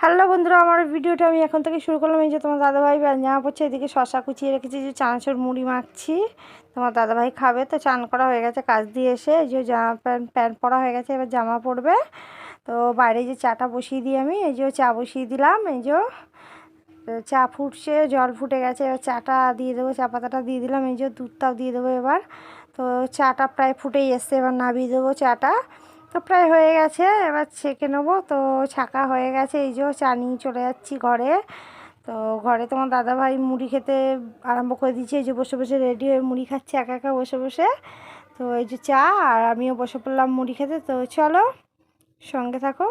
Hello বন্ধুরা, আমার ভিডিওটা আমি এখন থেকে শুরু করলাম। এই যে তোমার দাদাভাই জামা পড়ছে, এদিকে শশা কুচিয়ে রেখেছি যে চানাচুর মুড়ি মাখছি। তোমার দাদাভাই খাবে, তো চান করা হয়ে গেছে কাজ দিয়ে এসে, এই যে জামা প্যান্ট প্যান্ট পরা হয়ে গেছে, এবার জামা পরবে। তো বাইরে যে চাটা বসিয়ে দিই আমি, এই যে চা বসিয়ে দিলাম, এই যে চা ফুটছে, জল ফুটে গেছে, এবার চাটা দিয়ে দেবো, চা পাতাটা দিয়ে দিলাম, এই যে দুধটাও দিয়ে দেবো এবার। তো চাটা প্রায় ফুটেই এসছে, এবার নামিয়ে দেবো চাটা। তো প্রায় হয়ে গেছে, এবার ছেঁকে নেব। তো ছাকা হয়ে গেছে, এই যে চা নিয়ে চলে যাচ্ছি ঘরে। তো ঘরে তোমার দাদাভাই মুড়ি খেতে আরম্ভ করে দিয়েছে, এই যে বসে বসে রেডি হয়ে মুড়ি খাচ্ছে, একা একা বসে বসে। তো এই যে চা, আর আমিও বসে পড়লাম মুড়ি খেতে। তো চলো, সঙ্গে থাকো।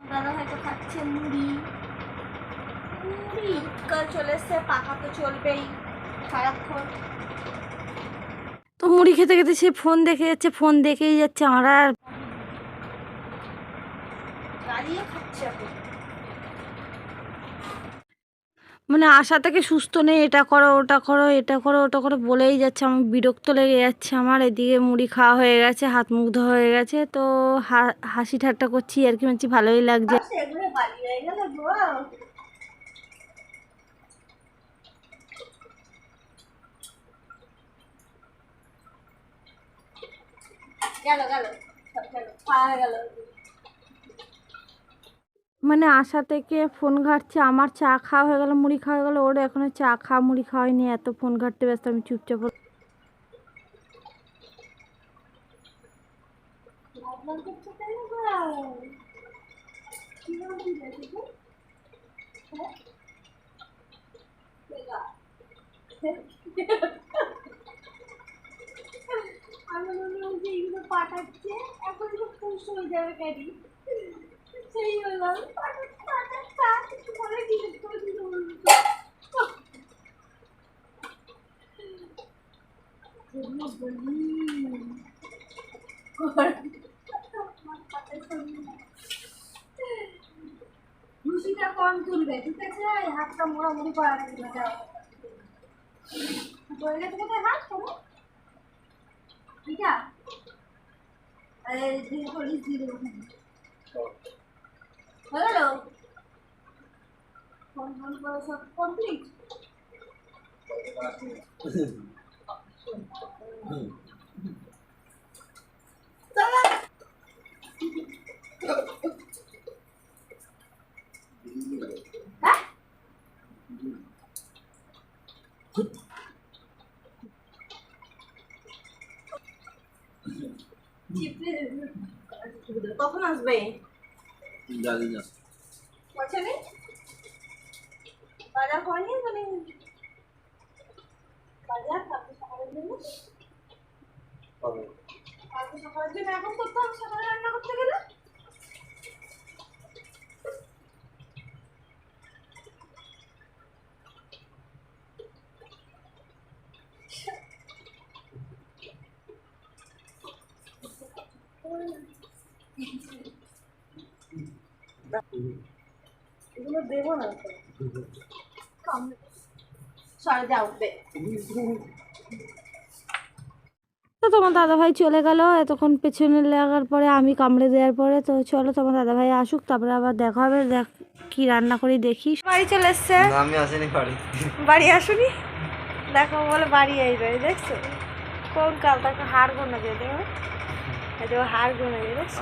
দাদা হয়তো খাচ্ছে মুড়ি। মুড়ি চলে এসছে, পাখা তো চলবেই সারাক্ষণ। তো মুড়ি খেতে খেতে সে ফোন দেখে যাচ্ছে ফোন দেখেই যাচ্ছে আমরা এখন। মানে আশা থেকে সুস্থ নেই এটা করো ওটা করো এটা করো ওটা করো বলেই যাচ্ছে আমি বিরক্ত লেগে যাচ্ছে আমার এদিকে মুড়ি খাওয়া হয়ে গেছে হাত মুখ ধোয়া হয়ে গেছে তো হাসি ঠাট্টা করছি আর কি মানছি ভালোই লাগছে। গেল গেল গেল মানে আশা থেকে ফোন ঘাটছে আমার চা খাওয়া হয়ে গেল মুড়ি খাওয়া হয়ে গেল ওর এখনও চা খাওয়া মুড়ি খাওয়াইনি এত ফোন ঘাটতে ব্যস্ত আমি চুপচাপ আমি হয় এগুলো পাঠাচ্ছে, এখন তো খুশ হয়ে যাবে ক্যারি সেই হলাম পাঠাচ্ছে কম তুলবে, ঠিক আছে? হাতটা মোড়ামুড়ি করা লাগবে যাও। পড়ে গেছে কোথায় হাত? করো ঠিক আছে আরে দিন পুলিশ দিয়ে দেবো হয়ে গেল সব কমপ্লিট হ্যাঁ কখন আসবে। জানি না। পয়সা নেই? বাজার করেনি মানে? বাজার কালকে সকালের জন্য? কালকে সকালের জন্য এখন করতে হবে সকালে রান্না করতে গেলে এগুলো দেবো না তো। সরে যাও দে। তো তোমার দাদাভাই চলে গেল। এতক্ষণ পেছনে লাগার পরে আমি কামড়ে দেওয়ার পরে তো চলো তোমার দাদাভাই আসুক তারপরে আবার দেখা হবে দেখ কি রান্না করি দেখি। বাড়ি চলে এসছে। না, আমি আসিনি বাড়ি। বাড়ি আসুনি? দেখো বলে বাড়ি আইবে দেখছ? কোন কাল তাকে হাড় গোনা দিয়ে দেখো এই হাড় গোনা দিয়ে দেখছ?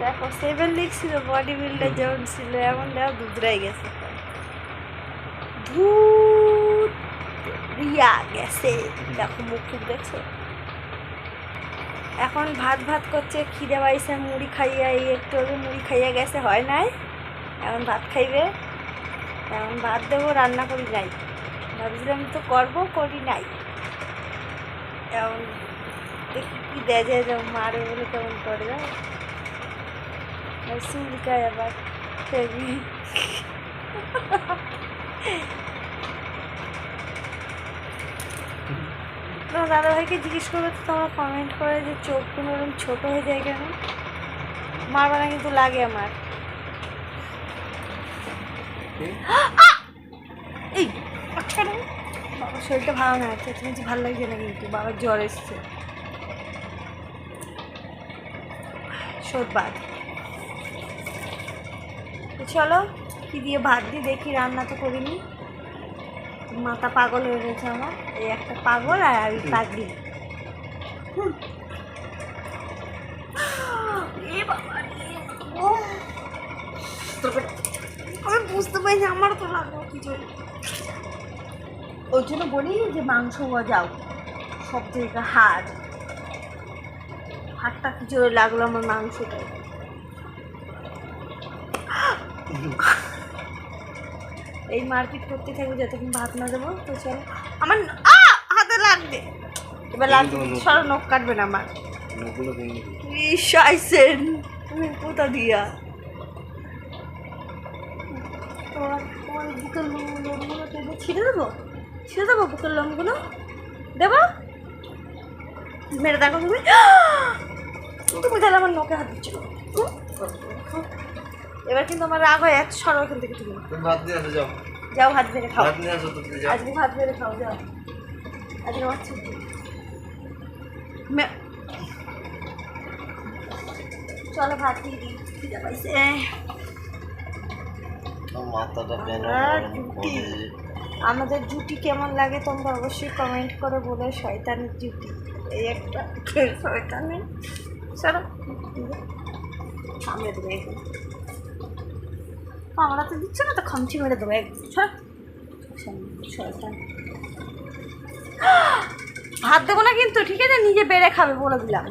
দেখো সেভেন লিগ ছিল বডি বিল্ডার যেমন ছিল, এমন দেখো দুধরাই গেছে। রিয়া গেছে। দেখো, মুখ দেখছ? এখন ভাত ভাত করছে, খিদে পাইছে, মুড়ি খাইয়া, এই একটু আগে মুড়ি খাইয়া গেছে, হয় নাই? এখন ভাত খাইবে? এখন ভাত দেবো, রান্না করি নাই। ভাবছিলাম তো করব, করি নাই। এখন দেখি কি দেয় যায় মারে বলে কেমন করে দাও চুলকায় আবার ফেবি তোমার দাদাভাইকে জিজ্ঞেস করবে তো তোমরা কমেন্ট করে যে চোখগুলো ওরকম ছোটো হয়ে যায় কেন? মারবা না কিন্তু লাগে আমার। এই আচ্ছা বাবার শরীরটা ভালো না আছে তুমি ভালো লাগছে না কিন্তু বাবার জ্বর এসছে। শোধ বাদ চলো কি দিয়ে ভাত দিয়ে দেখি রান্না তো করিনি। মাথা পাগল হয়ে গেছে আমার। এই একটা পাগল আর আমি পাগলি। আমি বুঝতে পারছি আমার তো লাগল কিছু ওই জন্য। বলি যে মাংস যাও সব থেকে হাড় হাড়টা কি জোরে লাগল আমার মাংসটাই এই মারপিট করতে থাকবে যতক্ষণ ভাত না দেবো তো চলো। আমার আ! হাতে লাগবে। এবার লাগবে সরো নখ। কাটবে না আমার। ইসাইসেন তুমি কোথা দিয়া। তোমার তোমার বুকের লোমগুলো ছিঁড়ে দেবো? ছিঁড়ে দেবো বুকের লোমগুলো দেবো? মেরে দেখো তুমি। তুমি তাহলে আমার নখে হাত দিচ্ছিল এবার কিন্তু আমার রাগ হয়ে যাচ্ছে সরো এখান থেকে তুমি। তুমি ভাত নিয়ে আসো যাও। যাও ভাত বেড়ে খাও। ভাত নিয়ে আসো তুমি যাও। আজকে ভাত বেড়ে খাও যাও। আজকে আমার ছুটি চলো ভাত দিয়ে দিই খিদে পাইছে। মাথাটা? আমাদের জুটি কেমন লাগে তোমরা অবশ্যই কমেন্ট করে বলে শয়তানের জুটি। এই একটা শয়তানের। চলো। সামনে এখন আমরা তো দিচ্ছ না, তো খামচি মেরে দেবো। এক ভাত দেবো না কিন্তু, ঠিক আছে? নিজে বেড়ে খাবে বলে দিলাম।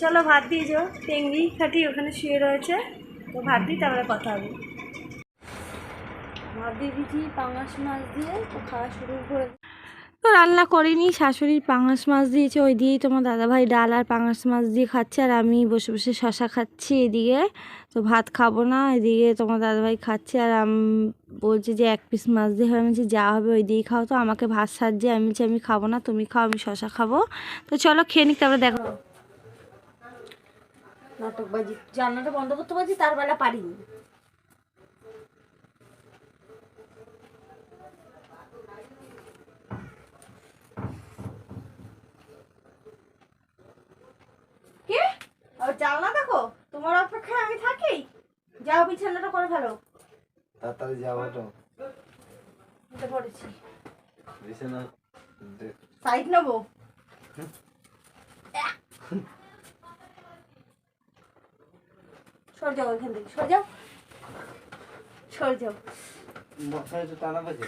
চলো, ভাত দিয়ে যাও। টেঙ্গি, খাটি ওখানে শুয়ে রয়েছে। তো ভাত দিই, তারপরে কথা হবে। ভাত দিয়ে দিচ্ছি পাঙাশ মাছ দিয়ে তো খাওয়া শুরু করে তো রান্না করিনি, শাশুড়ির পাঙাশ মাছ দিয়েছে, ওই দিয়েই তোমার দাদাভাই ডাল আর পাঙাশ মাছ দিয়ে খাচ্ছে, আর আমি বসে বসে শশা খাচ্ছি এদিকে। তো ভাত খাব না, এদিকে তোমার দাদাভাই খাচ্ছে, আর আম বলছে যে এক পিস মাছ দিয়ে হবে আমি যা হবে ওই দিয়েই খাও তো, আমাকে ভাত সাজছে, আমি বলছি, আমি খাব না, তুমি খাও, আমি শশা খাব। তো চলো খেয়ে নিক, তারপরে দেখো নাটকবাজি জানলাটা বন্ধ করতে পারছি তার বেলা পারিনি কে ও জানলা দেখো তোমার অপেক্ষায় আমি থাকি। যাও বিছানাটা করে ফেলো। তাড়াতাড়ি যাব তো উঠে পড়েছি। বিছানা সাইড নেব? সর যাও ওইখান থেকে সর যাও। সর যাও। মাথায় তো টানা বাজে।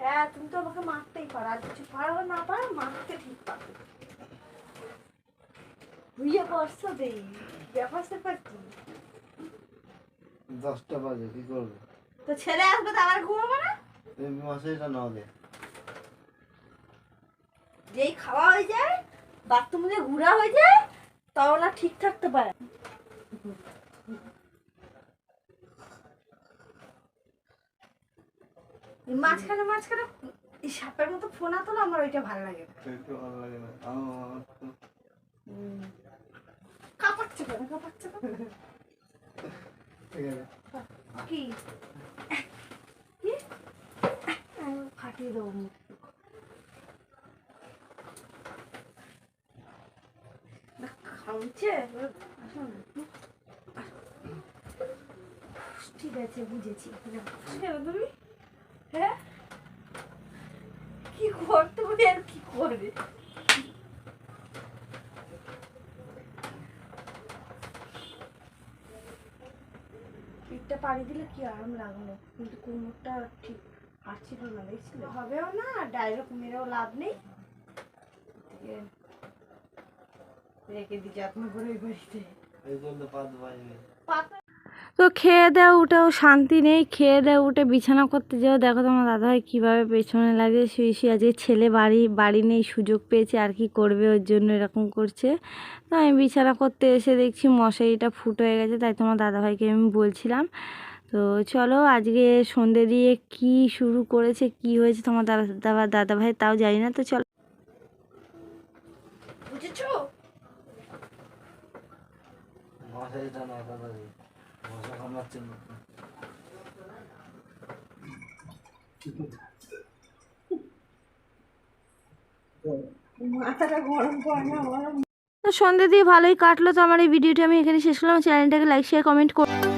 হ্যাঁ তুমি তো আমাকে মারতেই পারো আর কিছু পারো না পারো মারতে ঠিক পারো। বুঝে পারছ দেই ব্যাপার স্যাপার কি? দশটা বাজে কি করবে? তো ছেলে আসবে তো আবার ঘুমাবো না? তুমি মশারিটা নাও দে। যেই খাওয়া হয়ে যায় বাথরুমে যে ঘোরা হয়ে যায় তখন আর ঠিক থাকতে পারে মাঝখানে মাঝখানে সাপের মতো ফোন আতো না আমার ওইটা ভালো লাগে না। ভালো লাগে না। কাঁপাচ্ছে কেন? কাঁপাচ্ছে কি? ফাটিয়ে দেবো না। ঠিক আছে বুঝেছি। তুমি? হ্যাঁ? কি করতে পারি আর কি করে পাড়ি দিলে কি আরাম লাগল? কিন্তু কোমরটা ঠিক হাঁটছিল না দেখছিল? হবেও না ডাইরেক্ট মেরেও লাভ নেই। রেখে দিই যত্ন করে বাড়িতে এই জন্য পাত বাজবে। তো খেয়ে দেওয়া উঠেও শান্তি নেই খেয়ে দেওয়া উঠে বিছানা করতে যাও। দেখো তোমার দাদাভাই কীভাবে পেছনে লাগে শুয়ে শুয়ে আজকে ছেলে বাড়ি বাড়ি নেই সুযোগ পেয়েছে আর কি করবে ওর জন্য এরকম করছে। তো আমি বিছানা করতে এসে দেখছি মশারিটা ফুট হয়ে গেছে তাই তোমার দাদাভাইকে আমি বলছিলাম। তো চলো আজকে সন্ধে দিয়ে কি শুরু করেছে কি হয়েছে তোমার দাদা দাদা দাদাভাই তাও জানি না তো চলো। বুঝেছ? মাথাটা গরম করে না আমার সন্ধ্যে দিয়ে ভালোই কাটলো তো আমার এই ভিডিওটা আমি এখানে শেষ করলাম। চ্যানেলটাকে লাইক শেয়ার কমেন্ট করুন